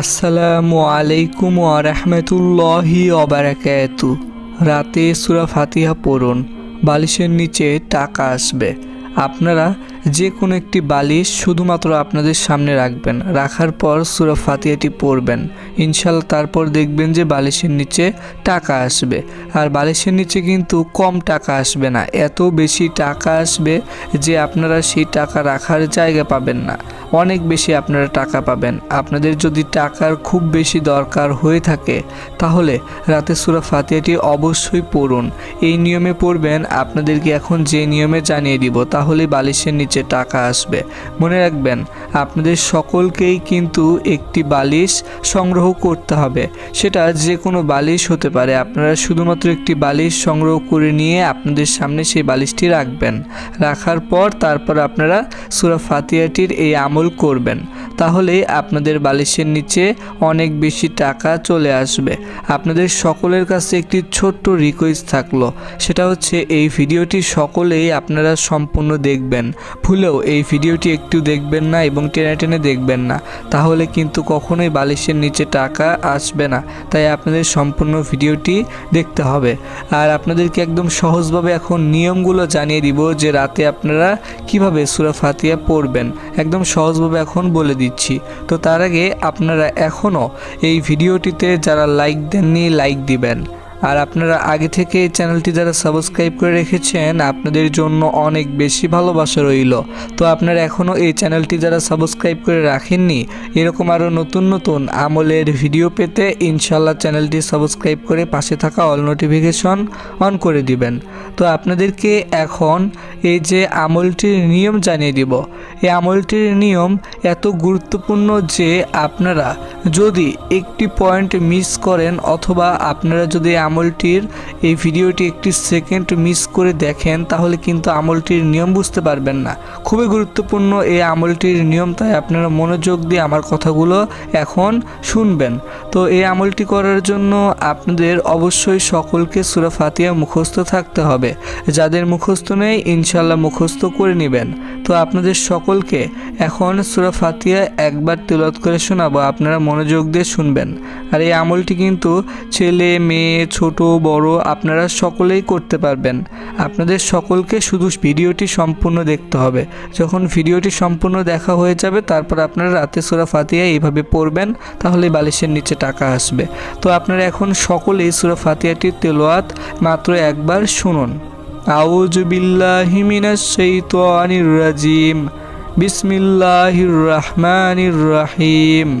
আসসালামু আলাইকুম আরহামতুল্লাহি অবারাকাতু রাতে সুরা ফাতিহা পড়ুন বালিশের নিচে টাকা আসবে। আপনারা যে কোনো একটি বালিশ শুধুমাত্র আপনাদের সামনে রাখবেন। রাখার পর সুরা ফাতিহাটি পড়বেন। ইনশাল্লাহ তারপর দেখবেন যে বালিশের নিচে টাকা আসবে। আর বালিশের নিচে কিন্তু কম টাকা আসবে না। এত বেশি টাকা আসবে যে আপনারা সেই টাকা রাখার জায়গা পাবেন না। অনেক বেশি আপনারা টাকা পাবেন। আপনাদের যদি টাকার খুব বেশি দরকার হয়ে থাকে, তাহলে রাতে সুরা ফাতিহাটি অবশ্যই পড়ুন। এই নিয়মে পড়বেন, আপনাদেরকে এখন যে নিয়মে জানিয়ে দিব, তাহলে বালিশের নিচে টাকা আসবে। মনে রাখবেন, আপনাদের সকলকেই কিন্তু একটি বালিশ সংগ্রহ করতে হবে। সেটা যে কোনো বালিশ হতে পারে। আপনারা শুধুমাত্র একটি বালিশ সংগ্রহ করে নিয়ে আপনাদের সামনে সেই বালিশটি রাখবেন। রাখার পর তারপর আপনারা সুরা ফাতিয়াটির এই আমল করবেন। তাহলে আপনাদের বালিশের নিচে অনেক বেশি টাকা চলে আসবে। আপনাদের সকলের কাছে একটি ছোট্ট রিকোয়েস্ট থাকল। সেটা হচ্ছে, এই ভিডিওটি সকলেই আপনারা সম্পূর্ণ দেখবেন। ভুলেও এই ভিডিওটি একটু দেখবেন না এবং টেনে টেনে দেখবেন না। তাহলে কিন্তু কখনোই বালিশের নিচে টাকা আসবে না। তাই আপনাদের সম্পূর্ণ ভিডিওটি দেখতে হবে। আর আপনাদেরকে একদম সহজভাবে এখন নিয়মগুলো জানিয়ে দিব যে রাতে আপনারা কীভাবে সুরা ফাতিয়া পড়বেন। একদম সহজভাবে এখন বলে দিচ্ছি। তো তার আগে আপনারা এখনও এই ভিডিওটিতে যারা লাইক দেননি লাইক দিবেন। আর আপনারা আগে থেকে এই চ্যানেলটি যারা সাবস্ক্রাইব করে রেখেছেন, আপনাদের জন্য অনেক বেশি ভালোবাসা রইল। তো আপনারা এখনও এই চ্যানেলটি যারা সাবস্ক্রাইব করে রাখেননি, এরকম আরও নতুন নতুন আমলের ভিডিও পেতে ইনশাল্লাহ চ্যানেলটি সাবস্ক্রাইব করে পাশে থাকা অল নোটিফিকেশন অন করে দিবেন। তো আপনাদেরকে এখন এই যে আমলটির নিয়ম জানিয়ে দিব। এই আমলটির নিয়ম এত গুরুত্বপূর্ণ যে আপনারা যদি একটি পয়েন্ট মিস করেন অথবা আপনারা যদি আমলটির এই ভিডিওটি একটি সেকেন্ড মিস করে দেখেন, তাহলে কিন্তু আমলটির নিয়ম বুঝতে পারবেন না। খুবই গুরুত্বপূর্ণ এই আমলটির নিয়ম, তাই আপনারা মনোযোগ দিয়ে আমার কথাগুলো এখন শুনবেন। তো এই আমলটি করার জন্য আপনাদের অবশ্যই সকলকে সুরা ফাতিয়া মুখস্থ থাকতে হবে। যাদের মুখস্থ নেই ইনশাল্লাহ মুখস্থ করে নেবেন। তো আপনাদের সকলকে এখন সুরা ফাতিয়া একবার তেলত করে শোনাবো, আপনারা মনোযোগ দিয়ে শুনবেন। আর এই আমলটি কিন্তু ছেলে, মেয়ে ছোট, বড় আপনারা সকলেই করতে পারবেন। আপনাদের সকলকে শুধু ভিডিওটি সম্পূর্ণ দেখতে হবে। যখন ভিডিওটি সম্পূর্ণ দেখা হয়ে যাবে, তারপর আপনারা রাতে সুরা ফাতিয়া এইভাবে পড়বেন, তাহলে বালিশের নিচে টাকা আসবে। তো আপনারা এখন সকলেই সুরা ফাতিয়াটির তেলোয়াত মাত্র একবার শুনুন। আউজ বিল্লাহি মিনাশ শাইতানির রাজিম। বিসমিল্লাহির রহমানির রহিম।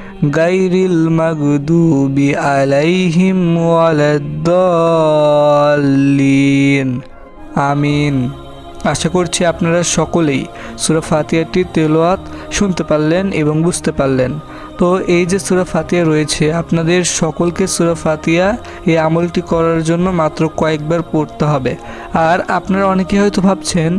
গাইরিল মগদুবি আলাইহিম ওয়ালাদ্দাল্লিন। আমিন। আশা করছি আপনারা সকলেই সুরা ফাতিয়াটির তেলোয়াত শুনতে পারলেন এবং বুঝতে পারলেন। তো এই যে সুরা ফাতিয়া রয়েছে, আপনাদের সকলকে সুরা ফাতিয়া এই আমলটি করার জন্য মাত্র কয়েকবার পড়তে হবে। আর আপনারা অনেকে হয়তো ভাবছেন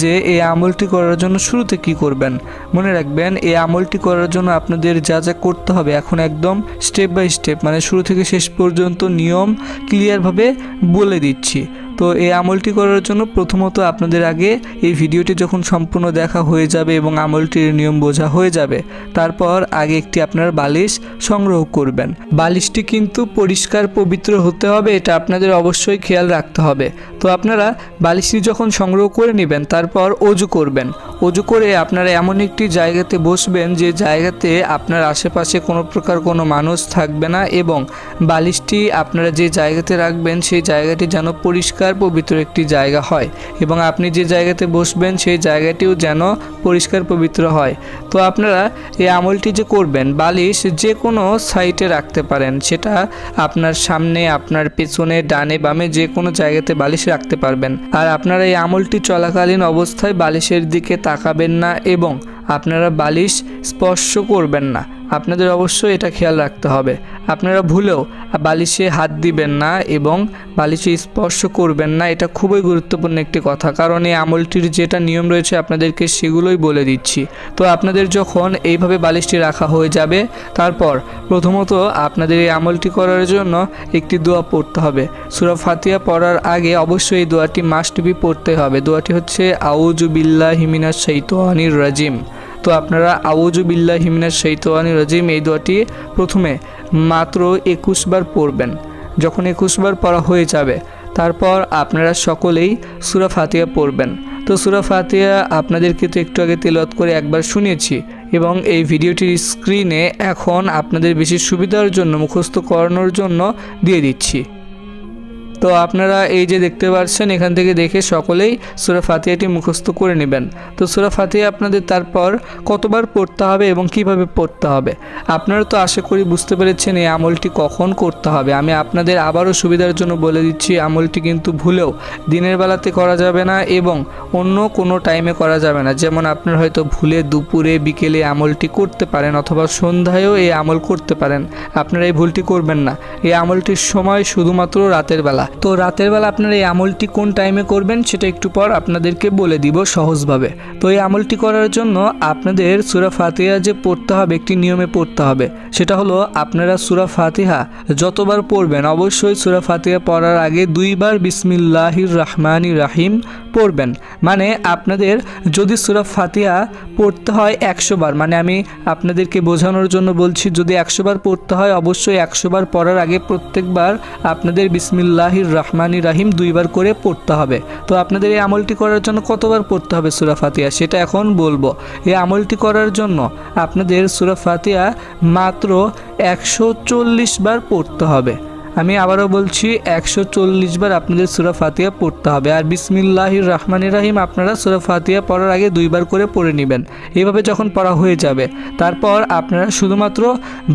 যে এই আমলটি করার জন্য শুরুতে কি করবেন? মনে রাখবেন, এই আমলটি করার জন্য আপনাদের যা যা করতে হবে এখন একদম স্টেপ বাই স্টেপ মানে শুরু থেকে শেষ পর্যন্ত নিয়ম ক্লিয়ারভাবে বলে দিচ্ছি। তো এই আমলটি করার জন্য প্রথমত আপনাদের আগে এই ভিডিওটি যখন সম্পূর্ণ দেখা হয়ে যাবে এবং আমলটির নিয়ম বোঝা হয়ে যাবে, তারপর আগে একটি আপনার বালিশ সংগ্রহ করবেন। বালিশটি কিন্তু পরিষ্কার পবিত্র হতে হবে, এটা আপনাদের অবশ্যই খেয়াল রাখতে হবে। তো আপনারা বালিশটি যখন সংগ্রহ করে নেবেন, তারপর অজু করবেন। অজু করে আপনারা এমন একটি জায়গাতে বসবেন যে জায়গাতে আপনার আশেপাশে কোনো প্রকার কোনো মানুষ থাকবে না এবং বালিশটি আপনারা যে জায়গাতে রাখবেন, সেই জায়গাটি যেন পরিষ্কার পবিত্র একটি জায়গা হয় এবং আপনি যে জায়গাতে বসবেন সেই জায়গাটিও যেন পরিষ্কার পবিত্র হয়। তো আপনারা এই আমলটি যে করবেন, বালিশ যে কোনো সাইটে রাখতে পারেন। সেটা আপনার সামনে, আপনার পেছনে, ডানে, বামে যে কোনো জায়গাতে বালিশ রাখতে পারবেন। আর আপনারা এই আমলটি চলাকালীন অবস্থায় বালিশের দিকে তাকাবেন না এবং আপনারা বালিশ স্পর্শ করবেন না। আপনাদের অবশ্যই এটা খেয়াল রাখতে হবে। আপনারা ভুলেও বালিশে হাত দিবেন না এবং বালিশে স্পর্শ করবেন না, এটা খুবই গুরুত্বপূর্ণ একটি কথা। কারণ এই আমলটির যেটা নিয়ম রয়েছে আপনাদেরকে সেগুলোই বলে দিচ্ছি। তো আপনাদের যখন এইভাবে বালিশটি রাখা হয়ে যাবে, তারপর প্রথমত আপনাদের এই আমলটি করার জন্য একটি দোয়া পড়তে হবে। সুরা ফাতিয়া পড়ার আগে অবশ্যই এই দোয়াটি মাস্ট বি পড়তে হবে। দোয়াটি হচ্ছে আউজু বিল্লাহ হিমিনা শৈতানির রাজিম। তো আপনারা আউজু বিল্লাহ হিমিনা শৈতানির রাজিম এই দোয়াটি প্রথমে মাত্র একুশ বার পড়বেন। যখন একুশ বার পড়া হয়ে যাবে, তারপর আপনারা সকলেই সুরা ফাতিয়া পড়বেন। তো সুরা ফাতিয়া আপনাদেরকে তো একটু আগে তেলত করে একবার শুনিয়েছি এবং এই ভিডিওটির স্ক্রিনে এখন আপনাদের বেশি সুবিধার জন্য, মুখস্থ করানোর জন্য দিয়ে দিচ্ছি। তো আপনারা এই যে দেখতে পাচ্ছেন এখান থেকে দেখে সকলেই সুরা ফাতিহাটি মুখস্থ করে নেবেন। তো সুরা ফাতিহা আপনাদের তারপর কতবার পড়তে হবে এবং কীভাবে পড়তে হবে? আপনারা তো আশা করি বুঝতে পেরেছেন এই আমলটি কখন করতে হবে। আমি আপনাদের আবারও সুবিধার জন্য বলে দিচ্ছি, আমলটি কিন্তু ভুলেও দিনের বেলাতে করা যাবে না এবং অন্য কোনো টাইমে করা যাবে না। যেমন আপনার হয়তো ভুলে দুপুরে, বিকেলে আমলটি করতে পারেন অথবা সন্ধ্যায়ও এই আমল করতে পারেন। আপনারা এই ভুলটি করবেন না। এই আমলটির সময় শুধুমাত্র রাতের বেলা। তো রাতের বেলা আপনারা এই আমলটি কোন টাইমে করবেন সেটা একটু পর আপনাদেরকে বলে দিব সহজভাবে। তো এই আমলটি করার জন্য আপনাদের সুরা ফাতিহা যে পড়তে হবে, একটি নিয়মে পড়তে হবে। সেটা হলো আপনারা সুরা ফাতিহা যতবার পড়বেন, অবশ্যই সুরা ফাতিহা পড়ার আগে দুইবার বিসমিল্লাহির রহমানির রাহিম পড়বেন। মানে আপনাদের যদি সুরা ফাতিহা পড়তে হয় একশো বার মানে আমি আপনাদেরকে বোঝানোর জন্য বলছি, যদি একশো বার পড়তে হয় অবশ্যই একশো বার পড়ার আগে প্রত্যেকবার আপনাদের বিসমিল্লাহির রহমানির রাহিম দুইবার করে পড়তে হবে। তো আপনাদের এই আমলটি করার জন্য কতবার পড়তে হবে সুরা ফাতিয়া সেটা এখন বলব। এই আমলটি করার জন্য আপনাদের সুরা ফাতিয়া মাত্র একশো চল্লিশ বার পড়তে হবে। আমি আবারও বলছি, একশো চল্লিশ বার আপনাদের সুরা ফাতিয়া পড়তে হবে। আর বিসমিল্লাহির রহমানির রাহিম আপনারা সুরা ফাতিয়া পড়ার আগে দুইবার করে পড়ে নেবেন। এইভাবে যখন পড়া হয়ে যাবে, তারপর আপনারা শুধুমাত্র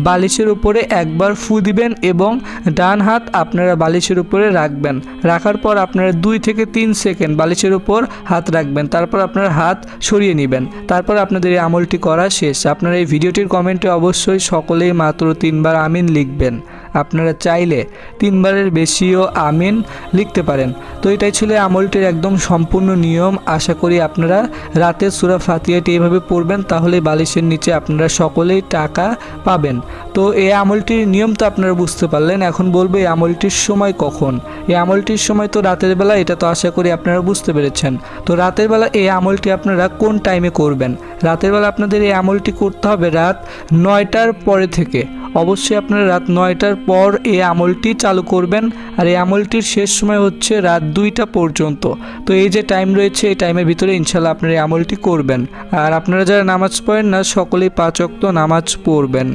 বালিশের উপরে একবার ফু দিবেন এবং ডান হাত আপনারা বালিশের উপরে রাখবেন। রাখার পর আপনারা দুই থেকে তিন সেকেন্ড বালিশের উপর হাত রাখবেন। তারপর আপনার হাত সরিয়ে নেবেন। তারপর আপনাদের এই আমলটি করা শেষ। আপনারা এই ভিডিওটির কমেন্টে অবশ্যই সকলেই মাত্র তিনবার আমিন লিখবেন। আপনারা চাইলে তিনবারের বেশিও আমিন লিখতে পারেন। তো এটাই ছিল আমলটির একদম সম্পূর্ণ নিয়ম। আশা করি আপনারা রাতে সুরা ফাতিয়াটি এইভাবে পড়বেন, তাহলে বালিশের নিচে আপনারা সকলেই টাকা পাবেন। তো এই আমলটির নিয়ম তো আপনারা বুঝতে পারলেন। এখন বলব, এই আমলটির সময় কখন? এই আমলটির সময় তো রাতের বেলা, এটা তো আশা করি আপনারা বুঝতে পেরেছেন। তো রাতের বেলা এই আমলটি আপনারা কোন টাইমে করবেন? রাতের বেলা আপনাদের এই আমলটি করতে হবে রাত নয়টার পরে থেকে। অবশ্যই আপনারা রাত নয়টার পর এই আমলটি চালু করবেন। আর এই আমলটির শেষ সময় হচ্ছে রাত দুইটা পর্যন্ত। তো এই যে টাইম রয়েছে, এই টাইমের ভিতরে ইনশাল্লাহ আপনারা এই আমলটি করবেন। আর আপনারা যারা নামাজ পড়েন না, সকলেই পাঁচ অক্ত নামাজ পড়বেন।